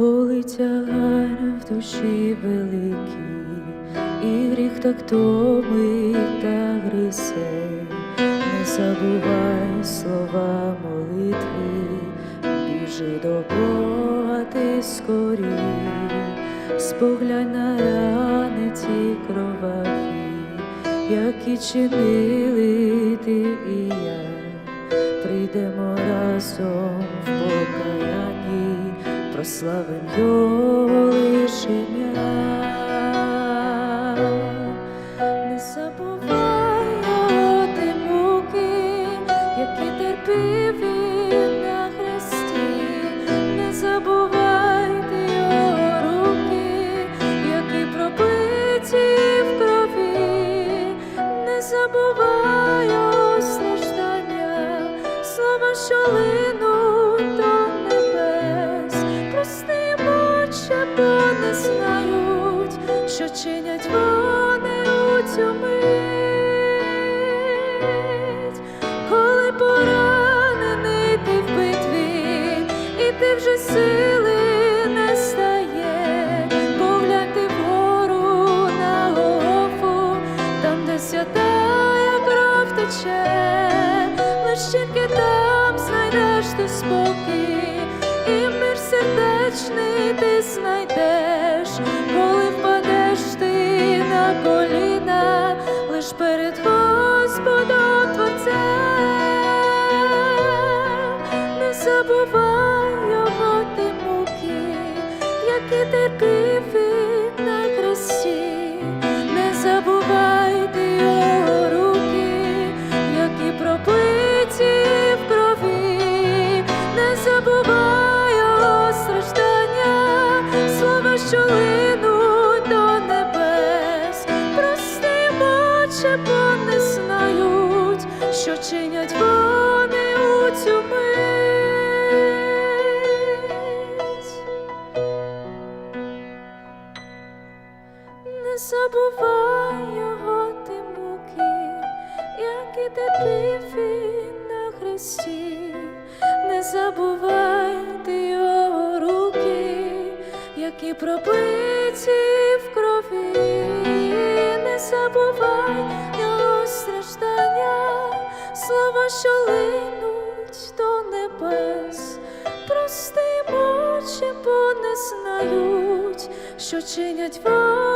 коли тягар в душі великий, і гріх так томить та гризе, не забувай слова молитви, біжи до Бога ти скорій, споглянь на рани ті кроваві, які чинили прославим Його лишення. Не забувай ти муки, які терпів він на хресті, не забувай чинять вони у цю мить, коли поранений ти в битві, і ти вже сили не стає, погляньте вгору на Голгофу, там, де святая кров тече, лиш тільки там знайдеш ти спокій, і мир сердечний Господом Творцем, не забувай його ти муки, які терпів він на хресті, не забувай ти його руки, які пробиті в крові, не забувай його страждання, слова, що чинять вони у цю мить. Не забувай його ти муки, які терпів він на хресті, не забувай ти його руки, які пробиті в крові, не забувай що чинять вони